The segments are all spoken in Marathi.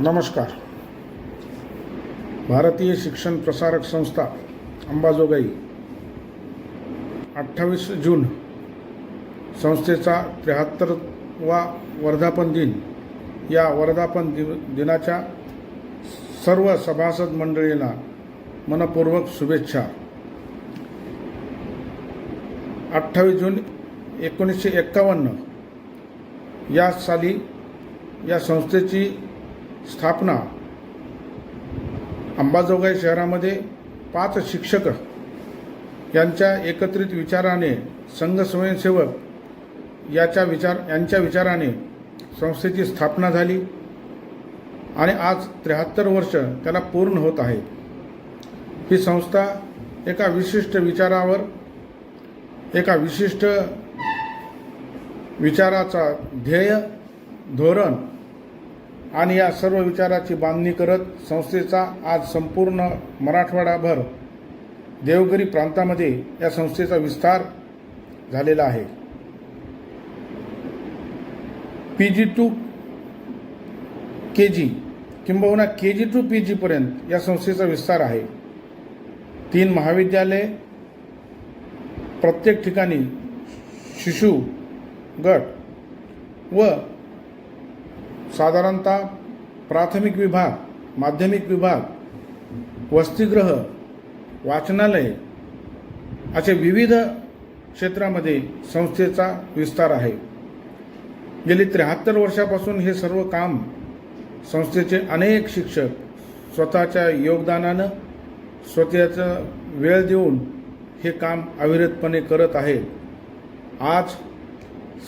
नमस्कार. भारतीय शिक्षण प्रसारक संस्था अंबाजोगाई अठ्ठावीस जून संस्थेचा त्र्याहत्तरवा वर्धापन दिन. या वर्धापन दि दिनाच्या सर्व सभासद मंडळींना मनपूर्वक शुभेच्छा. अठ्ठावीस जून एकोणीसशे एक्कावन्न या साली या संस्थेची स्थापना. अंबाजोगाई शहरामध्ये पाच शिक्षक यांच्या एकत्रित विचाराने संघ स्वयंसेवक याच्या विचार यांच्या विचाराने संस्थेची स्थापना झाली आणि आज त्र्याहत्तर वर्ष त्याला पूर्ण होत आहे. ही संस्था एका विशिष्ट विचारावर एका विशिष्ट विचाराचा ध्येय धोरण आणि या सर्व विचाराची बांधणी करत संस्थेचा आज संपूर्ण मराठवाडाभर देवगिरी प्रांतामध्ये या संस्थेचा विस्तार झालेला आहे. पी जी टू के जी किंबहुना के जी टू पी जीपर्यंत या संस्थेचा विस्तार आहे. तीन महाविद्यालय प्रत्येक ठिकाणी शिशु गट व साधारणतः प्राथमिक विभाग माध्यमिक विभाग वसतिगृह वाचनालय असे विविध क्षेत्रामध्ये संस्थेचा विस्तार आहे. गेली त्र्याहत्तर वर्षापासून हे सर्व काम संस्थेचे अनेक शिक्षक स्वतःच्या योगदानानं स्वतःचा वेळ देऊन हे काम अविरतपणे करत आहेत. आज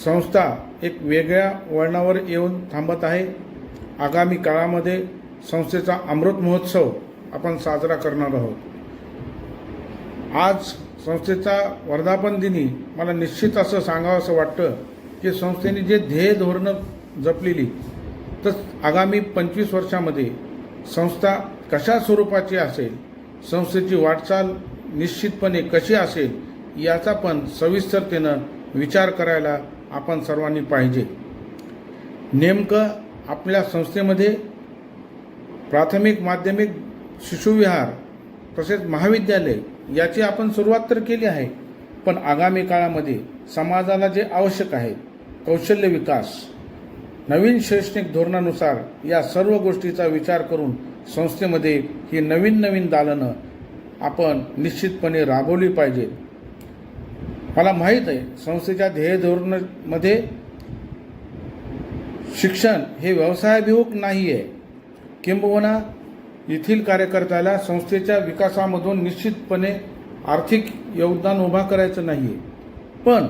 संस्था एक वेगळ्या वळणावर येऊन थांबत आहे. आगामी काळामध्ये संस्थेचा अमृत महोत्सव आपण साजरा करणार आहोत. आज संस्थेचा वर्धापन दिनी मला निश्चित असं सांगावं असं वाटतं की संस्थेने जे ध्येय धोरणं जपलेली तर आगामी पंचवीस वर्षामध्ये संस्था कशा स्वरूपाची असेल संस्थेची वाटचाल निश्चितपणे कशी असेल याचा पण सविस्तरतेनं विचार करायला आपण सर्वांनी पाहिजे. नेमकं आपल्या संस्थेमध्ये प्राथमिक माध्यमिक शिशुविहार तसेच महाविद्यालय याची आपण सुरुवात तर केली आहे पण आगामी काळामध्ये समाजाला जे आवश्यक आहे कौशल्य विकास नवीन शैक्षणिक धोरणानुसार या सर्व गोष्टीचा विचार करून संस्थेमध्ये ही नवीन नवीन दालनं आपण निश्चितपणे राबवली पाहिजेत. मला माहीत आहे संस्थेच्या ध्येय धोरणामध्ये शिक्षण हे व्यवसायाभिमुख नाही आहे किंबहुना येथील कार्यकर्त्याला संस्थेच्या विकासामधून निश्चितपणे आर्थिक योगदान उभा करायचं नाही आहे पण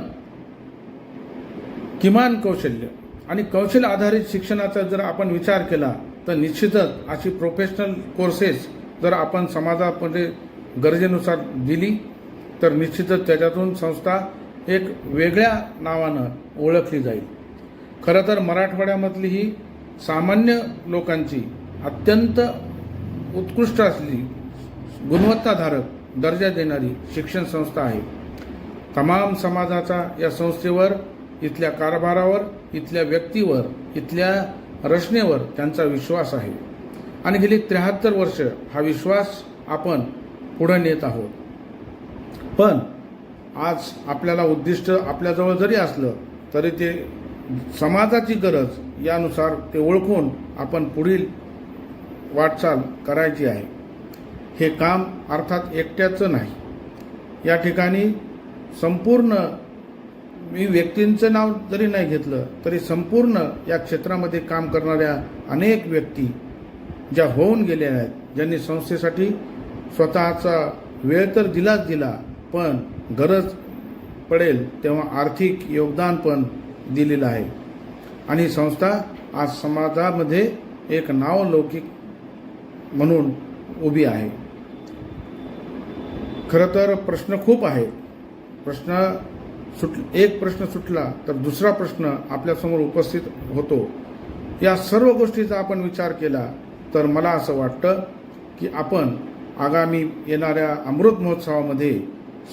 किमान कौशल्य आणि कौशल्य आधारित शिक्षणाचा जर आपण विचार केला तर निश्चितच अशी प्रोफेशनल कोर्सेस जर आपण समाजामध्ये गरजेनुसार दिली तर निश्चितच त्याच्यातून संस्था एक वेगळ्या नावानं ओळखली जाईल. खरं तर मराठवाड्यामधली ही सामान्य लोकांची अत्यंत उत्कृष्ट असली गुणवत्ताधारक दर्जा देणारी शिक्षण संस्था आहे. तमाम समाजाचा या संस्थेवर इथल्या कारभारावर इथल्या व्यक्तीवर इथल्या रचनेवर त्यांचा विश्वास आहे. आणि गेली त्र्याहत्तर वर्ष हा विश्वास आपण पुढे नेत आहोत. पण आज आपल्याला उद्दिष्ट आपल्याजवळ जरी असलं तरी ते समाजाची गरज यानुसार ते ओळखून आपण पुढील वाटचाल करायची आहे. हे काम अर्थात एकट्याचं नाही. या ठिकाणी संपूर्ण मी व्यक्तींचं नाव जरी नाही घेतलं तरी संपूर्ण या क्षेत्रामध्ये काम करणाऱ्या अनेक व्यक्ती ज्या होऊन गेल्या आहेत ज्यांनी संस्थेसाठी स्वतःचा वेळ तर दिलाच दिला पण गरज पडेल तेव्हा आर्थिक योगदान पण दिलेलं आहे. आणि संस्था आज समाजामध्ये एक नावलौकिक म्हणून उभी आहे. खरं तर प्रश्न खूप आहेत प्रश्न सुट एक प्रश्न सुटला तर दुसरा प्रश्न आपल्यासमोर उपस्थित होतो. या सर्व गोष्टीचा आपण विचार केला तर मला असं वाटतं की आपण आगामी येणाऱ्या अमृत महोत्सवामध्ये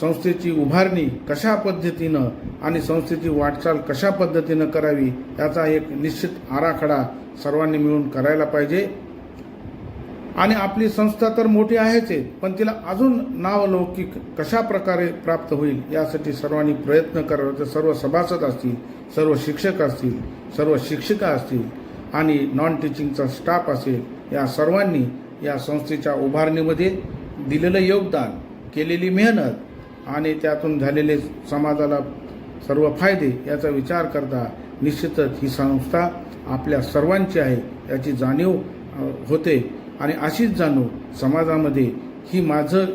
संस्थेची उभारणी कशा पद्धतीनं आणि संस्थेची वाटचाल कशा पद्धतीनं करावी याचा एक निश्चित आराखडा सर्वांनी मिळून करायला पाहिजे. आणि आपली संस्था तर मोठी आहेच आहे पण तिला अजून नावलौकिक कशा प्रकारे प्राप्त होईल यासाठी सर्वांनी प्रयत्न करावे. सर्व सभासद असतील सर्व शिक्षक असतील सर्व शिक्षिका असतील आणि नॉन टीचिंगचा स्टाफ असेल या सर्वांनी या संस्थेच्या उभारणीमध्ये दिलेलं योगदान केलेली मेहनत आणि त्यातून झालेले समाजाला सर्व फायदे याचा विचार करता निश्चितच ही संस्था आपल्या सर्वांची आहे याची जाणीव होते. आणि अशीच जाणीव समाजामध्ये ही माझं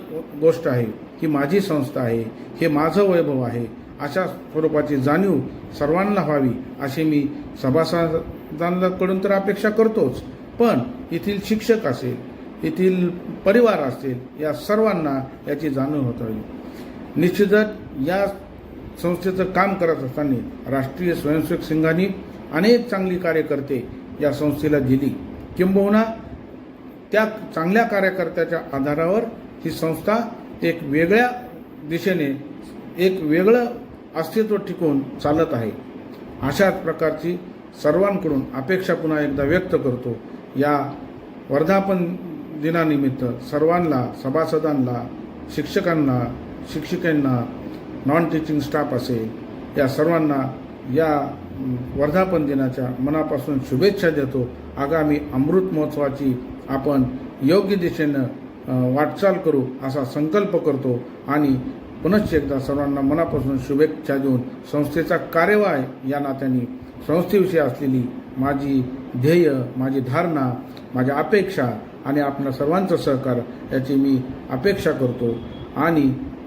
गोष्ट आहे ही माझी संस्था आहे हे माझं वैभव आहे अशा स्वरूपाची जाणीव सर्वांना व्हावी अशी मी सभासदांकडून तर अपेक्षा करतोच. पण येथील शिक्षक असेल येथील परिवार असेल या सर्वांना याची जाणीव होत राहील. निश्चितच या संस्थेचं काम करत असताना राष्ट्रीय स्वयंसेवक संघाने अनेक चांगली कार्यकर्ते या संस्थेला दिली. किंबहुना त्या चांगल्या कार्यकर्त्याच्या आधारावर ही संस्था एक वेगळ्या दिशेने एक वेगळं अस्तित्व टिकून चालत आहे. अशाच प्रकारची सर्वांकडून अपेक्षा पुन्हा एकदा व्यक्त करतो. या वर्धापन दिनानिमित्त सर्वांना सभासदांना शिक्षकांना शिक्षिकांना नॉन टीचिंग स्टाफ असेल या सर्वांना या वर्धापन दिनाच्या मनापासून शुभेच्छा देतो. आगामी अमृत महोत्सवाची आपण योग्य दिशेनं वाटचाल करू असा संकल्प करतो आणि पुनश्च एकदा सर्वांना मनापासून शुभेच्छा देऊन संस्थेचा कार्यवाह या नात्याने संस्थेविषयी असलेली माझी ध्येय माझी धारणा माझ्या अपेक्षा आणि आपल्या सर्वांचं सहकार याची मी अपेक्षा करतो. आणि